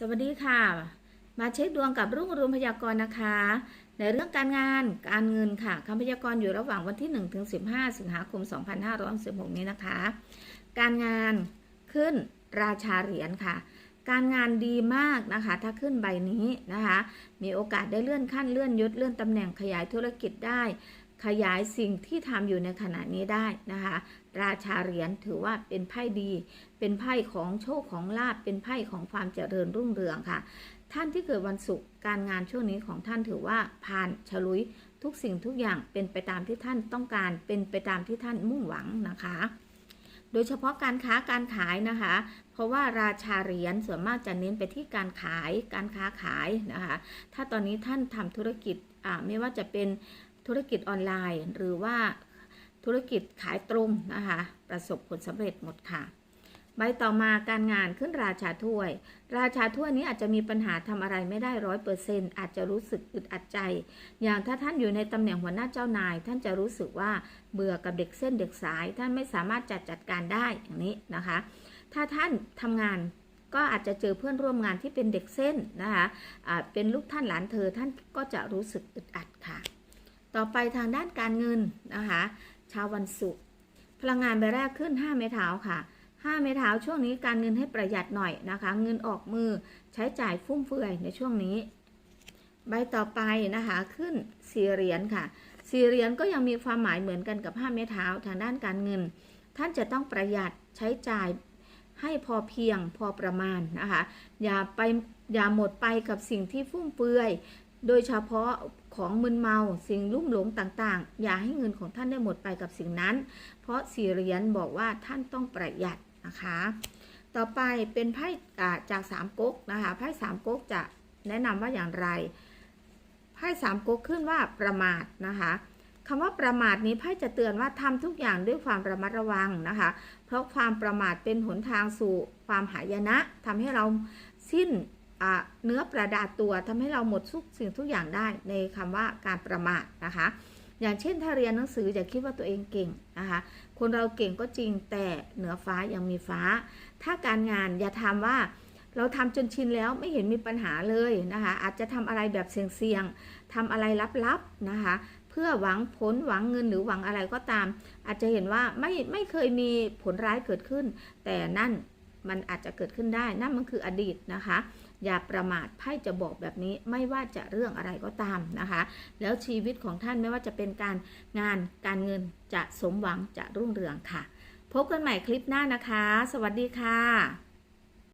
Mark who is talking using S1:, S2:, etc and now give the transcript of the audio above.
S1: สวัสดีค่ะ มาเช็คดวงกับรุ่งอรุณพยากรณ์นะคะ ในเรื่องการงานการเงินค่ะคำพยากรณ์อยู่ระหว่างวันที่1ถึง15 สิงหาคม 2566 นี้นะคะ การงานขึ้นราชาเหรียญค่ะ การงานดีมากนะคะ ถ้าขึ้นใบนี้นะคะ มีโอกาสได้เลื่อนขั้นเลื่อนยศเลื่อนตำแหน่งขยายธุรกิจได้ ขยายสิ่งที่ทำอยู่ในขณะนี้ได้นะคะ ราชาเหรียญถือว่าเป็นไพ่ดี เป็นไพ่ของโชคของลาบเป็นไพ่ของความเจริญรุ่งเรืองค่ะ ท่านที่เกิดวันศุกร์การงานช่วงนี้ของท่านถือว่าผ่านฉลุยทุกสิ่งทุกอย่างเป็นไปตามที่ท่านต้องการเป็นไปตามที่ท่านมุ่งหวังนะคะ โดยเฉพาะการค้าการขายนะคะ เพราะว่าราชาเหรียญส่วนมากจะเน้นไปที่การขายการค้าขายนะคะ ถ้าตอนนี้ท่านทำธุรกิจไม่ว่าจะเป็น ธุรกิจออนไลน์ หรือว่าธุรกิจขายตรงนะคะประสบผลสำเร็จหมดค่ะ ใบต่อมาการงานขึ้นราชาถ้วย ราชาถ้วยนี้อาจจะมีปัญหาทำอะไรไม่ได้ร้อยเปอร์เซ็นต์อาจจะรู้สึกอึดอัดใจ อย่างถ้าท่านอยู่ในตำแหน่งหัวหน้าเจ้านาย ท่านจะรู้สึกว่าเบื่อกับเด็กเส้นเด็กสาย ท่านไม่สามารถจัดจัดการได้อย่างนี้นะคะ ถ้าท่านทำงานก็อาจจะเจอเพื่อนร่วมงานที่เป็นเด็กเส้นนะคะอ่าเป็นลูกท่านหลานเธอท่านก็จะรู้สึกอึดอัด ต่อไปทางด้านการเงินนะคะเช้าวันศุกร์พลังงานใบแรกขึ้น 5 เมท้าค่ะ 5 เมท้าช่วงนี้การเงินให้ประหยัดหน่อยนะคะ เงินออกมือใช้จ่ายฟุ่มเฟือยในช่วงนี้ ใบต่อไปนะคะขึ้นสี่เหรียญค่ะสี่เหรียญก็ยังมีความหมายเหมือนกันกับ 5 เมท้าทางด้านการเงิน ท่านจะต้องประหยัดใช้จ่ายให้พอเพียงพอประมาณนะคะ อย่าไปอย่าหมดไปกับสิ่งที่ฟุ่มเฟือย โดยเฉพาะ ของมึนเมา สิ่งลุ่มหลงต่างๆ อย่าให้เงินของท่านได้หมดไปกับสิ่งนั้น เพราะสี่เหรียญบอกว่าท่านต้องประหยัดนะคะ ต่อไปเป็นไพ่จากสามก๊กนะคะไพ่สามก๊กจะแนะนำว่าอย่างไรไพ่สามก๊กขึ้นว่าประมาทนะคะคำว่าประมาทนี้ไพ่จะเตือนว่าทำทุกอย่างด้วยความระมัดระวังนะคะ เพราะความประมาทเป็นหนทางสู่ความหายนะทำให้เราสิ้น เนื้อประดาตัวทำให้เราหมดทุกสิ่งทุกอย่างได้ในคำว่าการประมาทนะคะ อย่างเช่นถ้าเรียนหนังสืออย่าคิดว่าตัวเองเก่งนะคะคนเราเก่งก็จริงแต่เหนือฟ้ายังมีฟ้า ถ้าการงานอย่าทำว่าเราทำจนชินแล้วไม่เห็นมีปัญหาเลยนะคะอาจจะทำอะไรแบบเสี่ยงๆทำอะไรลับๆนะคะเพื่อหวังผลหวังเงินหรือหวังอะไรก็ตาม อาจจะเห็นว่าไม่ไม่เคยมีผลร้ายเกิดขึ้น แต่นั่น มันอาจจะเกิดขึ้นได้ นั่นมันคืออดีตนะคะ อย่าประมาทไพ่จะบอกแบบนี้ไม่ว่าจะเรื่องอะไรก็ตามนะคะ แล้วชีวิตของท่านไม่ว่าจะเป็นการงานการเงินจะสมหวังจะรุ่งเรืองค่ะ พบกันใหม่คลิปหน้านะคะ สวัสดีค่ะ